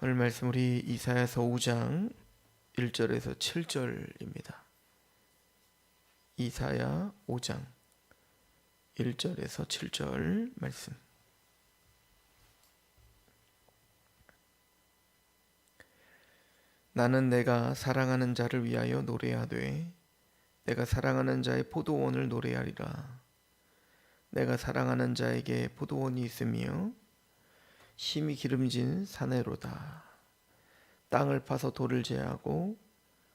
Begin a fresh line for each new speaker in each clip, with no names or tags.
오늘 말씀 우리 이사야서 5장 1절에서 7절입니다. 이사야 5장 1절에서 7절 말씀. 나는 내가 사랑하는 자를 위하여 노래하되 내가 사랑하는 자의 포도원을 노래하리라. 내가 사랑하는 자에게 포도원이 있으며 심히 기름진 사내로다. 땅을 파서 돌을 제하고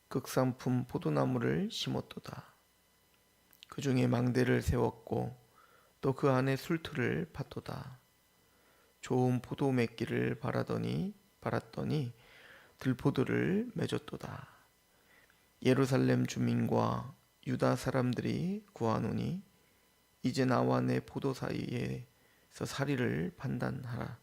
극상품 포도나무를 심었도다. 그 중에 망대를 세웠고 또 그 안에 술틀을 팠도다. 좋은 포도 맺기를 바라더니 바랐더니 들포도를 맺었도다. 예루살렘 주민과 유다 사람들이 구하노니 이제 나와 내 포도 사이에서 사리를 판단하라.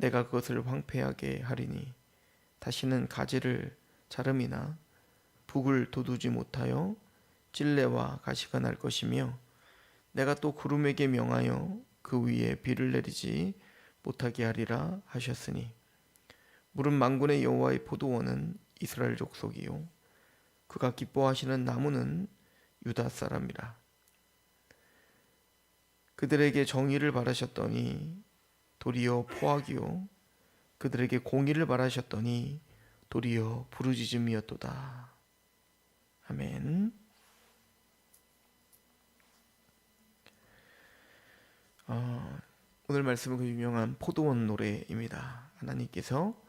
내가 그것을 황폐하게 하리니 다시는 가지를 자름이나 북을 돋우지 못하여 찔레와 가시가 날 것이며 내가 또 구름에게 명하여 그 위에 비를 내리지 못하게 하리라 하셨으니 물은 만군의 여호와의 포도원은 이스라엘 족속이요 그가 기뻐하시는 나무는 유다 사람이라. 그들에게 정의를 바라셨더니 도리어 포악이요 그들에게 공의를 바라셨더니 도리어 부르짖음이었도다 아멘. 어, 오늘 말씀은 그 유명한 포도원 노래입니다. 하나님께서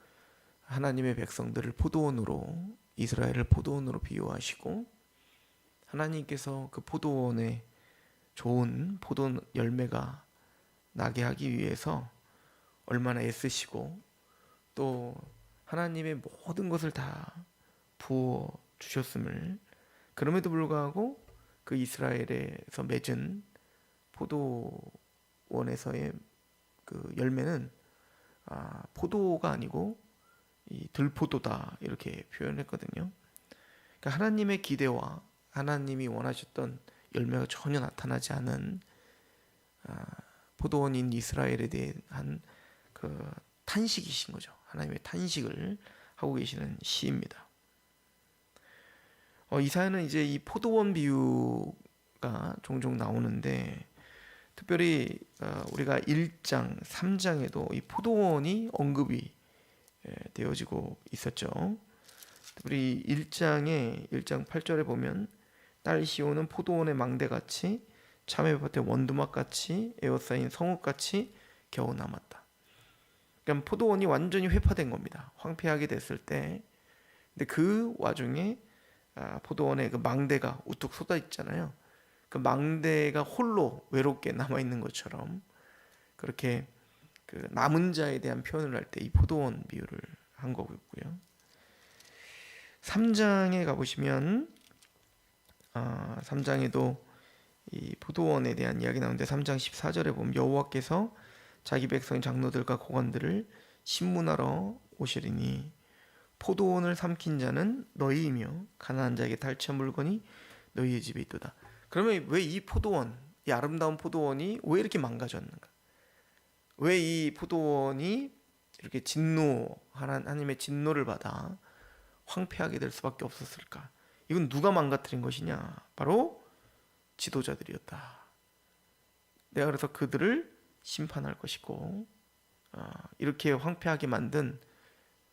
하나님의 백성들을 포도원으로 이스라엘을 포도원으로 비유하시고 하나님께서 그 포도원에 좋은 포도 열매가 나게 하기 위해서 얼마나 애쓰시고 또 하나님의 모든 것을 다 부어 주셨음을 그럼에도 불구하고 그 이스라엘에서 맺은 포도원에서의 그 열매는 아, 포도가 아니고 이 들포도다 이렇게 표현했거든요. 그러니까 하나님의 기대와 하나님이 원하셨던 열매가 전혀 나타나지 않은 아, 포도원인 이스라엘에 대한 그 탄식이신 거죠. 하나님의 탄식을 하고 계시는 시입니다. 어, 이사야는 이제 이 포도원 비유가 종종 나오는데 특별히 어, 우리가 1장, 3장에도 이 포도원이 언급이 예, 되어지고 있었죠. 우리 1장에 1장 8절에 보면 딸 시오는 포도원의 망대같이 참외밭의 원두막같이 에어싸인 성읍같이 겨우 남았다. 그러니까 포도원이 완전히 회파된 겁니다. 황폐하게 됐을 때. 근데 그 와중에 아, 포도원에 그 망대가 우뚝 쏟아 있잖아요. 그 망대가 홀로 외롭게 남아 있는 것처럼 그렇게 그 남은 자에 대한 표현을 할 때 이 포도원 비유를 한 거고요. 3장에 가보시면 아, 3장에도 이 포도원에 대한 이야기 나오는데 3장 14절에 보면 여호와께서 자기 백성 장로들과 고관들을 신문하러 오시리니 포도원을 삼킨 자는 너희이며 가난한 자에게 탈취한 물건이 너희의 집에 있도다. 그러면 왜 이 포도원, 이 아름다운 포도원이 왜 이렇게 망가졌는가? 왜 이 포도원이 이렇게 진노 하나님의 진노를 받아 황폐하게 될 수밖에 없었을까? 이건 누가 망가뜨린 것이냐? 바로 지도자들이었다. 내가 그래서 그들을 심판할 것이고 어, 이렇게 황폐하게 만든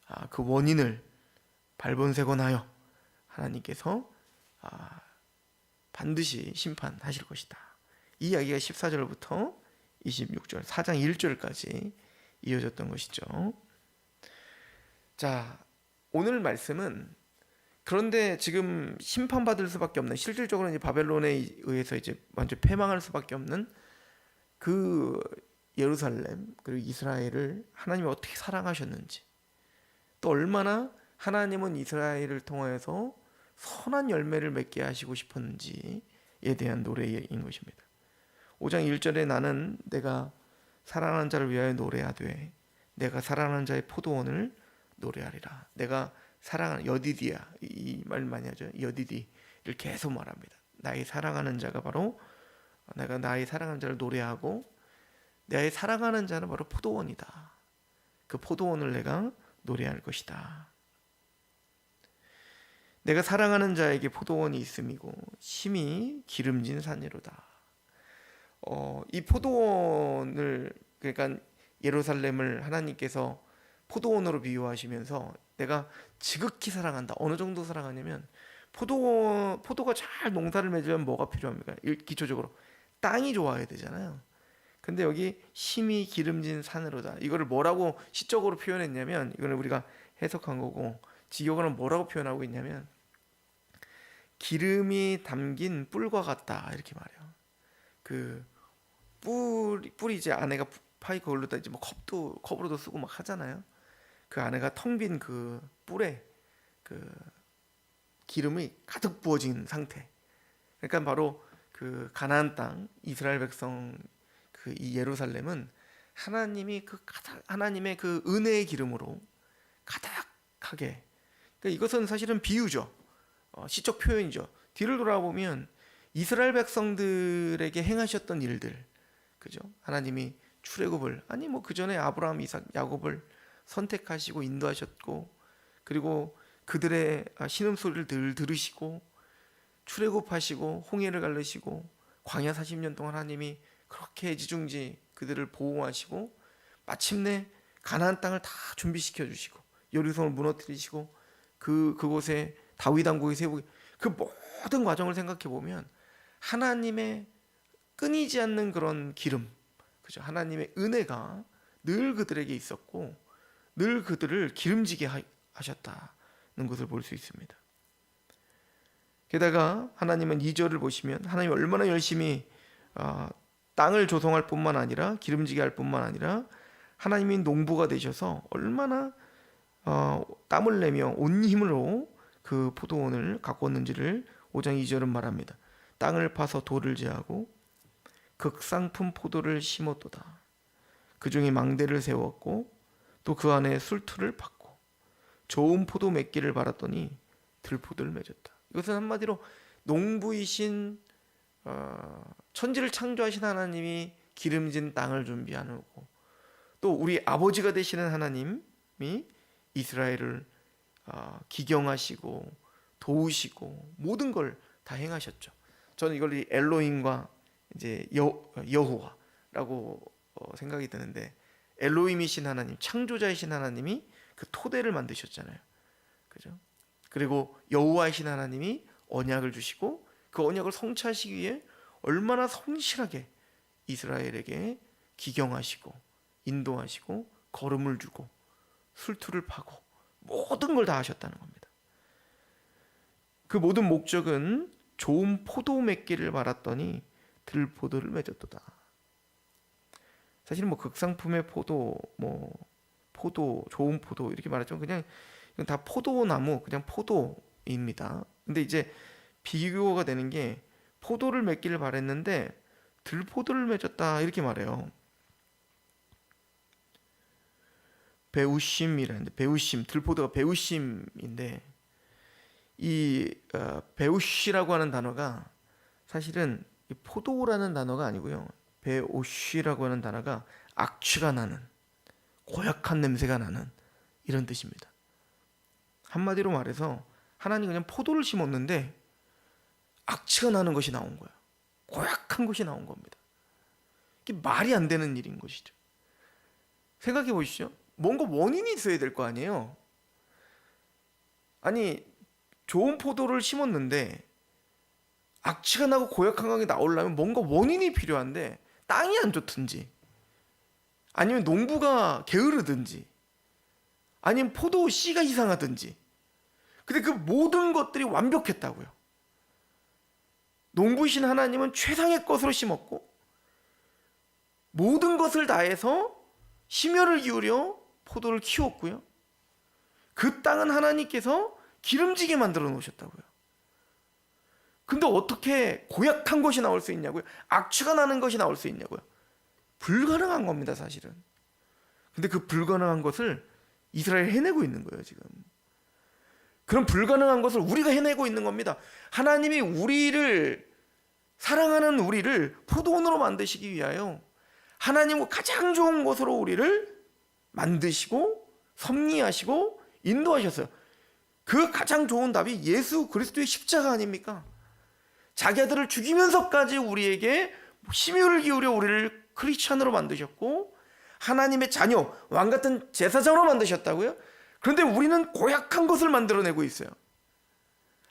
아, 그 원인을 발본색원하여 하나님께서 아, 반드시 심판하실 것이다. 이 이야기가 14절부터 26절, 4장 1절까지 이어졌던 것이죠. 자, 오늘 말씀은 그런데 지금 심판받을 수밖에 없는 실질적으로 이제 바벨론에 의해서 이제 완전 패망할 수밖에 없는 그 예루살렘 그리고 이스라엘을 하나님이 어떻게 사랑하셨는지 또 얼마나 하나님은 이스라엘을 통하여서 선한 열매를 맺게 하시고 싶었는지에 대한 노래인 것입니다. 5장 1절에 나는 내가 사랑하는 자를 위하여 노래하되 내가 사랑하는 자의 포도원을 노래하리라. 내가 사랑하는 여디디야 이 말 많이 하죠. 여디디를 계속 말합니다. 나의 사랑하는 자가 바로 내가 나의 사랑하는 자를 노래하고 나의 사랑하는 자는 바로 포도원이다. 그 포도원을 내가 노래할 것이다. 내가 사랑하는 자에게 포도원이 있음이고 심히 기름진 산이로다. 어, 이 포도원을 그러니까 예루살렘을 하나님께서 포도원으로 비유하시면서 내가 지극히 사랑한다. 어느 정도 사랑하냐면 포도 포도가 잘 농사를 맺으면 뭐가 필요합니까? 일- 기초적으로 땅이 좋아야 되잖아요. 근데 여기 심히 기름진 산으로다. 이거를 뭐라고 시적으로 표현했냐면 이거는 우리가 해석한 거고 지역어는 뭐라고 표현하고 있냐면 기름이 담긴 뿔과 같다 이렇게 말해요. 그 뿔, 뿔이 이제 안에가 파이 그걸로다 이제 뭐 컵도 컵으로도 쓰고 막 하잖아요. 그 안에가 텅 빈 그 뿔에 그 기름이 가득 부어진 상태. 그러니까 바로 그 가나안 땅 이스라엘 백성 그 이 예루살렘은 하나님이 그 하나님의 그 은혜의 기름으로 가득하게. 그러니까 이것은 사실은 비유죠. 어, 시적 표현이죠. 뒤를 돌아보면 이스라엘 백성들에게 행하셨던 일들, 그죠? 하나님이 출애굽을 아니 뭐 그 전에 아브라함, 이삭, 야곱을 선택하시고 인도하셨고 그리고 그들의 아, 신음 소리를 늘 들으시고 출애굽하시고 홍해를 갈르시고 광야 40년 동안 하나님이 그렇게 지중지 그들을 보호하시고 마침내 가나안 땅을 다 준비시켜 주시고 여리성을 무너뜨리시고 그 그곳에 다윗 왕국이 세우기 그 모든 과정을 생각해 보면 하나님의 끊이지 않는 그런 기름 그죠 하나님의 은혜가 늘 그들에게 있었고 늘 그들을 기름지게 하- 하셨다는 것을 볼 수 있습니다. 게다가 하나님은 2절을 보시면 하나님 얼마나 열심히 아, 땅을 조성할 뿐만 아니라 기름지게 할 뿐만 아니라 하나님이 농부가 되셔서 얼마나 어, 땀을 내며 온 힘으로 그 포도원을 가꿨는지를 5장 2절은 말합니다. 땅을 파서 돌을 제하고 극상품 포도를 심었도다. 그 중에 망대를 세웠고 또 그 안에 술투를 받고 좋은 포도 맺기를 바랐더니 들포도를 맺었다. 이것은 한마디로 농부이신 어, 천지를 창조하신 하나님이 기름진 땅을 준비하고 또 우리 아버지가 되시는 하나님이 이스라엘을 어, 기경하시고 도우시고 모든 걸 다 행하셨죠. 저는 이걸 이 엘로힘과 이제 여 여호와라고 어, 생각이 드는데 엘로힘이신 하나님, 창조자이신 하나님이 그 토대를 만드셨잖아요. 그죠? 그리고 여호와이신 하나님이 언약을 주시고 그 언약을 성취하시기 위해 얼마나 성실하게 이스라엘에게 기경하시고 인도하시고 걸음을 주고 술투를 파고 모든 걸 다 하셨다는 겁니다. 그 모든 목적은 좋은 포도 맺기를 바랐더니 들포도를 맺었도다. 사실 뭐 극상품의 포도, 뭐 포도, 좋은 포도 이렇게 말하죠. 그냥 다 포도나무, 그냥 포도입니다. 근데 이제 비교가 되는 게 포도를 맺기를 바랬는데 들포도를 맺었다 이렇게 말해요. 배우심이라는데 배우심 들포도가 배우심인데 이 어, 배우시라고 하는 단어가 사실은 이 포도라는 단어가 아니고요. 배오시라고 하는 단어가 악취가 나는 고약한 냄새가 나는 이런 뜻입니다. 한마디로 말해서 하나님 그냥 포도를 심었는데 악취가 나는 것이 나온 거예요. 고약한 것이 나온 겁니다. 이게 말이 안 되는 일인 것이죠. 생각해 보시죠. 뭔가 원인이 있어야 될 거 아니에요. 아니 좋은 포도를 심었는데 악취가 나고 고약한 게 나오려면 뭔가 원인이 필요한데 땅이 안 좋든지 아니면 농부가 게으르든지 아니면 포도 씨가 이상하든지 근데 그 모든 것들이 완벽했다고요. 농부이신 하나님은 최상의 것으로 심었고 모든 것을 다해서 심혈을 기울여 포도를 키웠고요. 그 땅은 하나님께서 기름지게 만들어 놓으셨다고요. 근데 어떻게 고약한 것이 나올 수 있냐고요? 악취가 나는 것이 나올 수 있냐고요? 불가능한 겁니다, 사실은. 근데 그 불가능한 것을 이스라엘이 해내고 있는 거예요, 지금. 그런 불가능한 것을 우리가 해내고 있는 겁니다. 하나님이 우리를 사랑하는 우리를 포도원으로 만드시기 위하여 하나님과 가장 좋은 것으로 우리를 만드시고 섭리하시고 인도하셨어요. 그 가장 좋은 답이 예수 그리스도의 십자가 아닙니까? 자기 아들을 죽이면서까지 우리에게 심혈을 기울여 우리를 크리스천으로 만드셨고 하나님의 자녀, 왕 같은 제사장으로 만드셨다고요? 그런데 우리는 고약한 것을 만들어내고 있어요.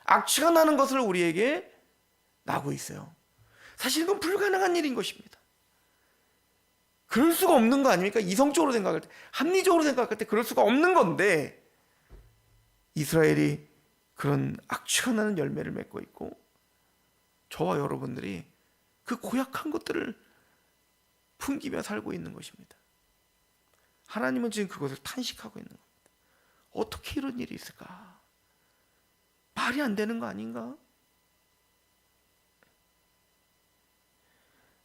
악취가 나는 것을 우리에게 나고 있어요. 사실 이건 불가능한 일인 것입니다. 그럴 수가 없는 거 아닙니까? 이성적으로 생각할 때, 합리적으로 생각할 때 그럴 수가 없는 건데 이스라엘이 그런 악취가 나는 열매를 맺고 있고 저와 여러분들이 그 고약한 것들을 풍기며 살고 있는 것입니다. 하나님은 지금 그것을 탄식하고 있는 겁니다. 어떻게 이런 일이 있을까? 말이 안 되는 거 아닌가?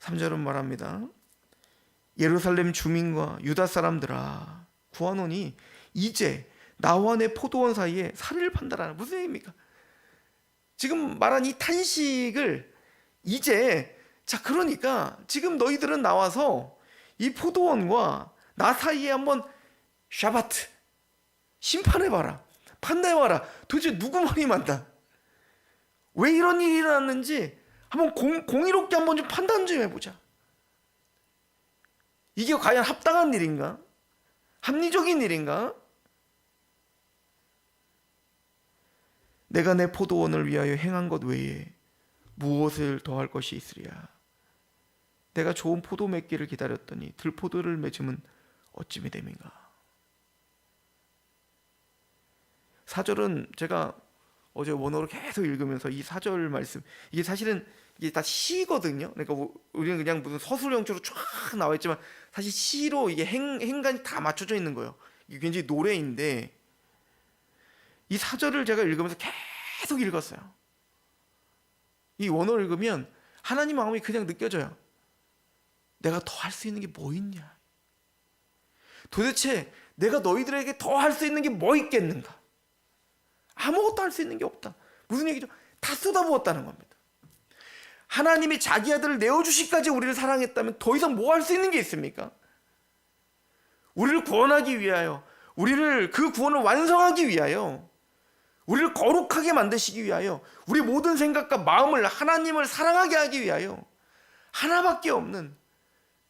3절은 말합니다. 예루살렘 주민과 유다 사람들아 구하노니 이제 나와 내 포도원 사이에 살을 판다라는 무슨 얘기입니까? 지금 말한 이 탄식을 이제 자 그러니까 지금 너희들은 나와서 이 포도원과 나 사이에 한번 샤바트 심판해봐라 판단해봐라. 도대체 누구 말이 맞다 왜 이런 일이 일어났는지 한번 공, 공의롭게 한번 좀 판단 좀 해보자. 이게 과연 합당한 일인가? 합리적인 일인가? 내가 내 포도원을 위하여 행한 것 외에 무엇을 더할 것이 있으랴? 내가 좋은 포도 맺기를 기다렸더니 들포도를 맺음은 어찌미 됨인가 사절은 제가 어제 원어로 계속 읽으면서 이 사절 말씀 이게 사실은 이게 다 시거든요. 그러니까 우리는 그냥 무슨 서술형처럼 쫙 나와 있지만 사실 시로 이게 행, 행간이 다 맞춰져 있는 거예요. 이게 굉장히 노래인데 이 사절을 제가 읽으면서 계속 읽었어요. 이 원어를 읽으면 하나님 마음이 그냥 느껴져요. 내가 더 할 수 있는 게 뭐 있냐? 도대체 내가 너희들에게 더 할 수 있는 게 뭐 있겠는가? 아무것도 할 수 있는 게 없다. 무슨 얘기죠? 다 쏟아부었다는 겁니다. 하나님이 자기 아들을 내어주시까지 우리를 사랑했다면 더 이상 뭐 할 수 있는 게 있습니까? 우리를 구원하기 위하여, 우리를 그 구원을 완성하기 위하여, 우리를 거룩하게 만드시기 위하여, 우리 모든 생각과 마음을 하나님을 사랑하게 하기 위하여 하나밖에 없는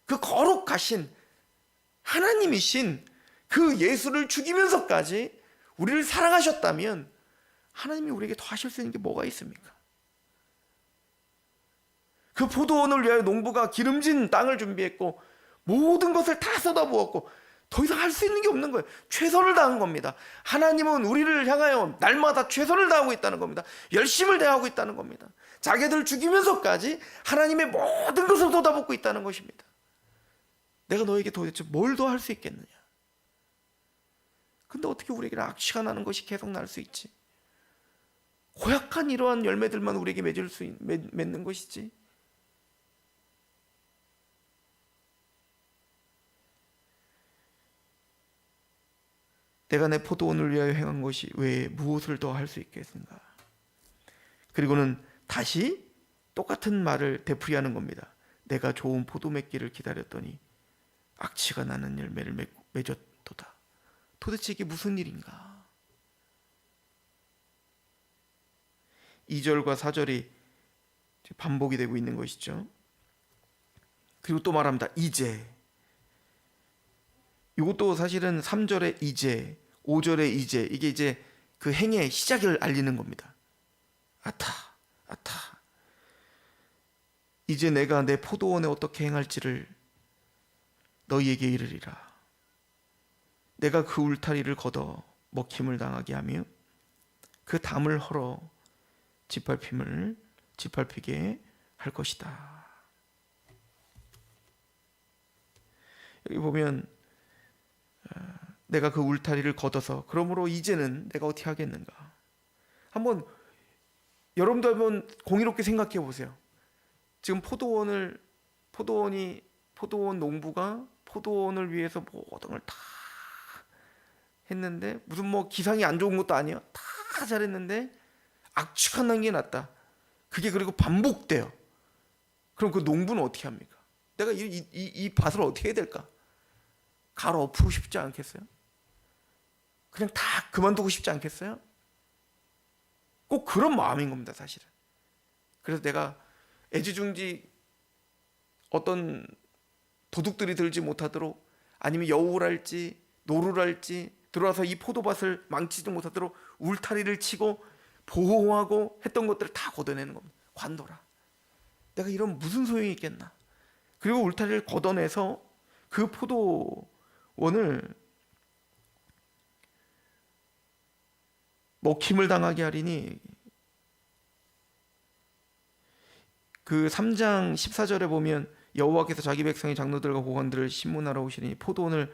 그 거룩하신 하나님이신 그 예수를 죽이면서까지 우리를 사랑하셨다면 하나님이 우리에게 더 하실 수 있는 게 뭐가 있습니까? 그 포도원을 위하여 농부가 기름진 땅을 준비했고 모든 것을 다 쏟아부었고 더 이상 할 수 있는 게 없는 거예요. 최선을 다한 겁니다. 하나님은 우리를 향하여 날마다 최선을 다하고 있다는 겁니다. 열심을 다하고 있다는 겁니다. 자기들 죽이면서까지 하나님의 모든 것을 쏟아붓고 있다는 것입니다. 내가 너에게 도대체 뭘 더 할 수 있겠느냐? 근데 어떻게 우리에게는 악취가 나는 것이 계속 날 수 있지? 고약한 이러한 열매들만 우리에게 맺을 수 있, 맺, 맺는 것이지. 내가 내 포도원을 위하여 행한 것이 왜 무엇을 더 할 수 있겠는가? 그리고는 다시 똑같은 말을 되풀이하는 겁니다. 내가 좋은 포도 맺기를 기다렸더니 악취가 나는 열매를 맺었도다. 도대체 이게 무슨 일인가? 2절과 4절이 반복이 되고 있는 것이죠. 그리고 또 말합니다. 이제. 이것도 사실은 3절의 이제, 5절의 이제, 이게 이제 그 행의 시작을 알리는 겁니다. 아타, 아타. 이제 내가 내 포도원에 어떻게 행할지를 너희에게 이르리라. 내가 그 울타리를 걷어 먹힘을 당하게 하며 그 담을 헐어 짓밟힘을 짓밟히게 할 것이다. 여기 보면 내가 그 울타리를 걷어서 그러므로 이제는 내가 어떻게 하겠는가? 한번 여러분도 한번 공의롭게 생각해 보세요. 지금 포도원을 포도원이 포도원 농부가 포도원을 위해서 모든 걸 다 했는데 무슨 뭐 기상이 안 좋은 것도 아니야. 다 잘했는데 악취가 난 게 낫다. 그게 그리고 반복돼요. 그럼 그 농부는 어떻게 합니까? 내가 이, 이, 이, 이 밭을 어떻게 해야 될까? 갈아 엎고 싶지 않겠어요? 그냥 다 그만두고 싶지 않겠어요? 꼭 그런 마음인 겁니다, 사실은. 그래서 내가 애지중지 어떤 도둑들이 들지 못하도록 아니면 여우랄지 노루랄지 들어와서 이 포도밭을 망치지 못하도록 울타리를 치고 보호하고 했던 것들을 다 걷어내는 겁니다. 관둬라. 내가 이런 무슨 소용이 있겠나? 그리고 울타리를 걷어내서 그 포도원을 먹힘을 당하게 하리니 그 3장 14절에 보면 여호와께서 자기 백성의 장로들과 고관들을 신문하러 오시니 포도원을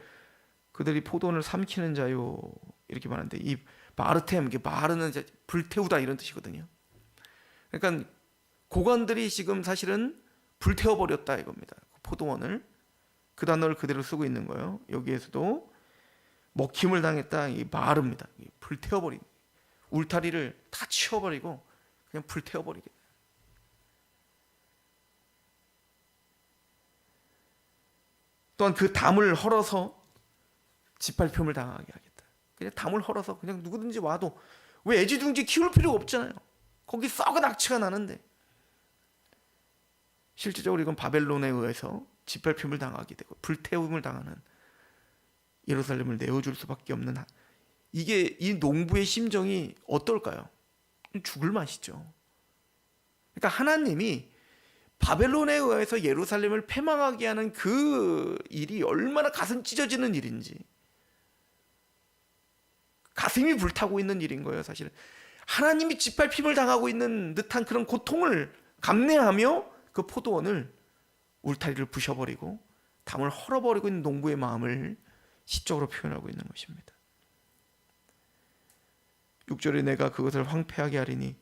그들이 포도원을 삼키는 자요 이렇게 말하는데 이 마르템 이게 마르는 자, 불태우다 이런 뜻이거든요. 그러니까 고관들이 지금 사실은 불태워 버렸다 이겁니다. 포도원을 그 단어를 그대로 쓰고 있는 거예요. 여기에서도 먹힘을 당했다 이 마릅니다. 불태워 버린 울타리를 다 치워버리고 그냥 불태워 버리게. 또한 그 담을 헐어서 짓밟힘을 당하게 하겠다. 그냥 담을 헐어서 그냥 누구든지 와도 왜 애지중지 키울 필요가 없잖아요. 거기 썩은 악취가 나는데 실질적으로 이건 바벨론에 의해서 짓밟힘을 당하게 되고 불태움을 당하는 예루살렘을 내어줄 수밖에 없는 한- 이게 이 농부의 심정이 어떨까요? 죽을 맛이죠. 그러니까 하나님이 바벨론에 의해서 예루살렘을 패망하게 하는 그 일이 얼마나 가슴 찢어지는 일인지 가슴이 불타고 있는 일인 거예요, 사실은. 하나님이 짓밟힘을 당하고 있는 듯한 그런 고통을 감내하며 그 포도원을 울타리를 부셔버리고 담을 헐어버리고 있는 농부의 마음을 시적으로 표현하고 있는 것입니다. 6절에 내가 그것을 황폐하게 하리니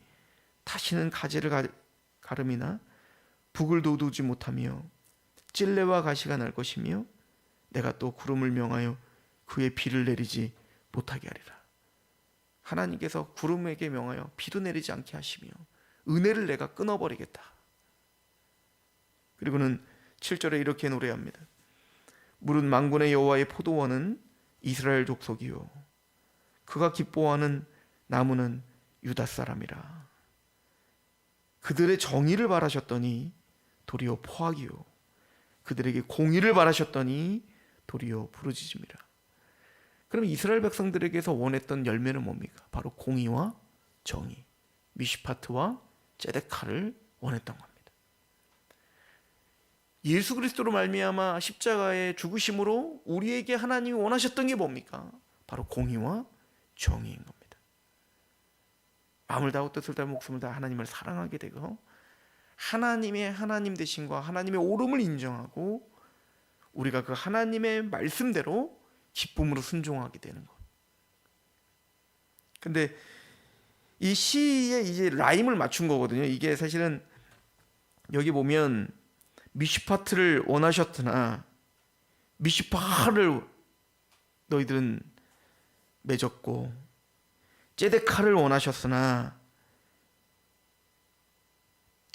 다시는 가지를 가, 가름이나 북을 돋우지 못하며 찔레와 가시가 날 것이며 내가 또 구름을 명하여 그의 비를 내리지 못하게 하리라. 하나님께서 구름에게 명하여 비도 내리지 않게 하시며 은혜를 내가 끊어버리겠다. 그리고는 7절에 이렇게 노래합니다. 물은 망군의 여호와의 포도원은 이스라엘 족속이요 그가 기뻐하는 나무는 유다 사람이라. 그들의 정의를 바라셨더니 도리어 포악이요 그들에게 공의를 바라셨더니 도리어 부르짖음이라. 그럼 이스라엘 백성들에게서 원했던 열매는 뭡니까? 바로 공의와 정의, 미시파트와 제데카를 원했던 겁니다. 예수 그리스도로 말미암아 십자가의 죽으심으로 우리에게 하나님이 원하셨던 게 뭡니까? 바로 공의와 정의인 겁니다. 마음을 다하고 뜻을 다하고 목숨을 다해 하나님을 사랑하게 되고 하나님의 하나님 되심과 하나님의 오름을 인정하고 우리가 그 하나님의 말씀대로 기쁨으로 순종하게 되는 것. 근데 이 시에 이제 라임을 맞춘 거거든요. 이게 사실은 여기 보면 미시파트를 원하셨으나 미시파를 너희들은 맺었고 제데카를 원하셨으나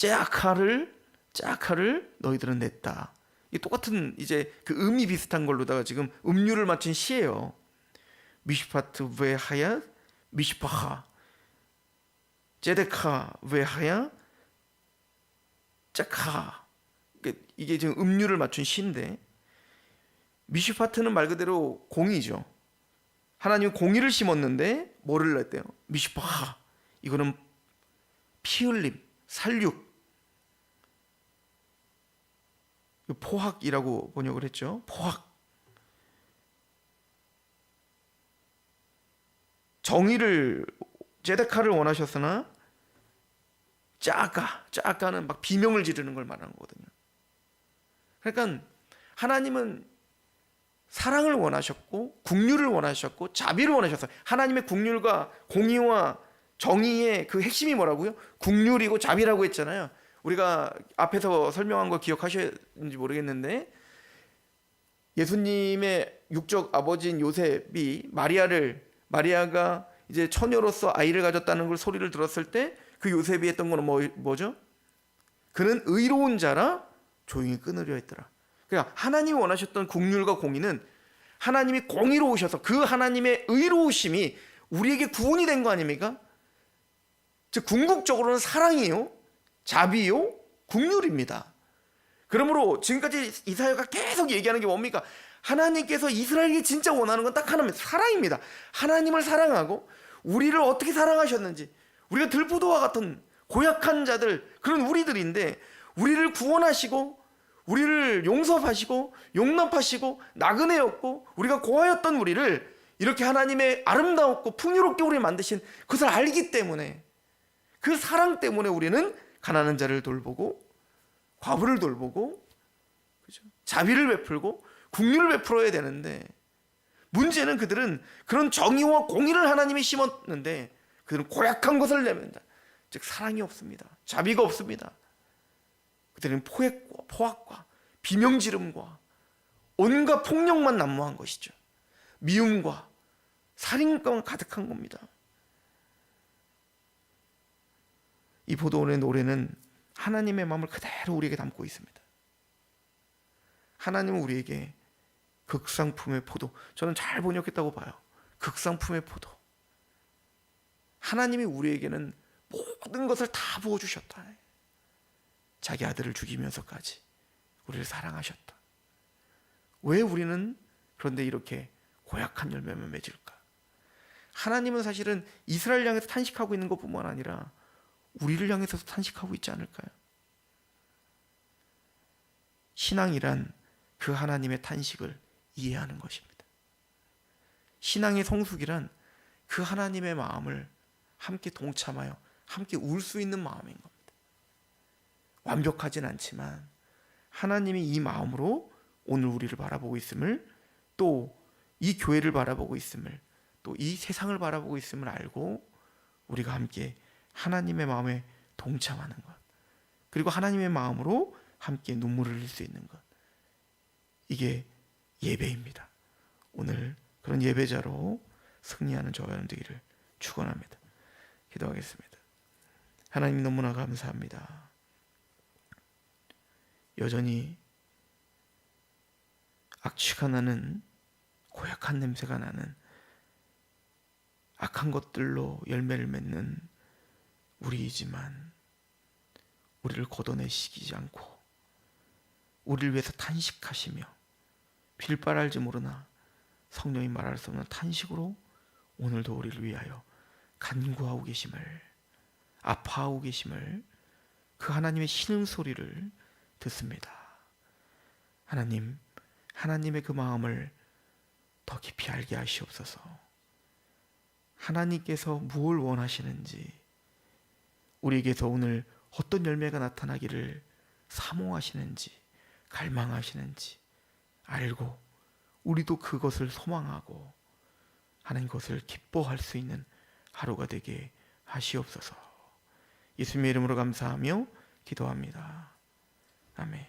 제아카를 제아카를 너희들은 냈다. 이 똑같은 이제 그 음이 비슷한 걸로다가 지금 음률을 맞춘 시예요. 미시파트 외하야 미시파하 제데카 외하야 제카 이게 지금 음률을 맞춘 시인데 미시파트는 말 그대로 공이죠. 하나님은 공의를 심었는데 뭐를 냈대요? 미시파하 이거는 피 흘림, 살육 포학이라고 번역을 했죠. 포학. 정의를 제데카를 원하셨으나 짜까 짜까는 막 비명을 지르는 걸 말하는 거거든요. 그러니까 하나님은 사랑을 원하셨고 국률을 원하셨고 자비를 원하셨어요. 하나님의 국률과 공의와 정의의 그 핵심이 뭐라고요? 국률이고 자비라고 했잖아요. 우리가 앞에서 설명한 거 기억하셨는지 모르겠는데 예수님의 육적 아버지인 요셉이 마리아를 마리아가 이제 처녀로서 아이를 가졌다는 걸 소리를 들었을 때 그 요셉이 했던 거는 뭐, 뭐죠? 그는 의로운 자라 조용히 끊으려 했더라. 그러니까 하나님이 원하셨던 국률과 공의는 하나님이 공의로우셔서 그 하나님의 의로우심이 우리에게 구원이 된 거 아닙니까? 즉 궁극적으로는 사랑이요, 자비요, 국률입니다. 그러므로 지금까지 이사야가 계속 얘기하는 게 뭡니까? 하나님께서 이스라엘에게 진짜 원하는 건 딱 하나입니다. 사랑입니다. 하나님을 사랑하고 우리를 어떻게 사랑하셨는지 우리가 들포도와 같은 고약한 자들 그런 우리들인데 우리를 구원하시고 우리를 용서하시고 용납하시고 나그네 였고 우리가 고하였던 우리를 이렇게 하나님의 아름다웠고 풍요롭게 우리를 만드신 그것을 알기 때문에 그 사랑 때문에 우리는 가난한 자를 돌보고 과부를 돌보고 그죠? 자비를 베풀고 국률을 베풀어야 되는데 문제는 그들은 그런 정의와 공의를 하나님이 심었는데 그들은 고약한 것을 내면다. 즉 사랑이 없습니다. 자비가 없습니다. 그들은 포획과 포악과 비명지름과 온갖 폭력만 난무한 것이죠. 미움과 살인감 가득한 겁니다. 이 보도원의 노래는 하나님의 마음을 그대로 우리에게 담고 있습니다. 하나님은 우리에게 극상품의 포도. 저는 잘 번역했다고 봐요. 극상품의 포도. 하나님이 우리에게는 모든 것을 다 부어주셨다. 자기 아들을 죽이면서까지 우리를 사랑하셨다. 왜 우리는 그런데 이렇게 고약한 열매만 맺을까? 하나님은 사실은 이스라엘 향해서 탄식하고 있는 것뿐만 아니라 우리를 향해서도 탄식하고 있지 않을까요? 신앙이란 그 하나님의 탄식을 이해하는 것입니다. 신앙의 성숙이란 그 하나님의 마음을 함께 동참하여 함께 울 수 있는 마음인 겁니다. 완벽하진 않지만 하나님이 이 마음으로 오늘 우리를 바라보고 있음을 또 이 교회를 바라보고 있음을 또 이 세상을 바라보고 있음을 알고 우리가 함께 하나님의 마음에 동참하는 것 그리고 하나님의 마음으로 함께 눈물을 흘릴 수 있는 것 이게 예배입니다. 오늘 그런 예배자로 승리하는 저와 여러분 되기를 축원합니다. 기도하겠습니다. 하나님 너무나 감사합니다. 여전히 악취가 나는 고약한 냄새가 나는 악한 것들로 열매를 맺는 우리이지만 우리를 걷어내시지 않고 우리를 위해서 탄식하시며 빌발 알지 모르나 성령이 말할 수 없는 탄식으로 오늘도 우리를 위하여 간구하고 계심을 아파하고 계심을 그 하나님의 신음 소리를 듣습니다. 하나님, 하나님의 그 마음을 더 깊이 알게 하시옵소서. 하나님께서 무엇을 원하시는지, 우리에게서 오늘 어떤 열매가 나타나기를 사모하시는지, 갈망하시는지 알고, 우리도 그것을 소망하고, 하나님 것을 기뻐할 수 있는 하루가 되게 하시옵소서. 예수님의 이름으로 감사하며 기도합니다. 아멘.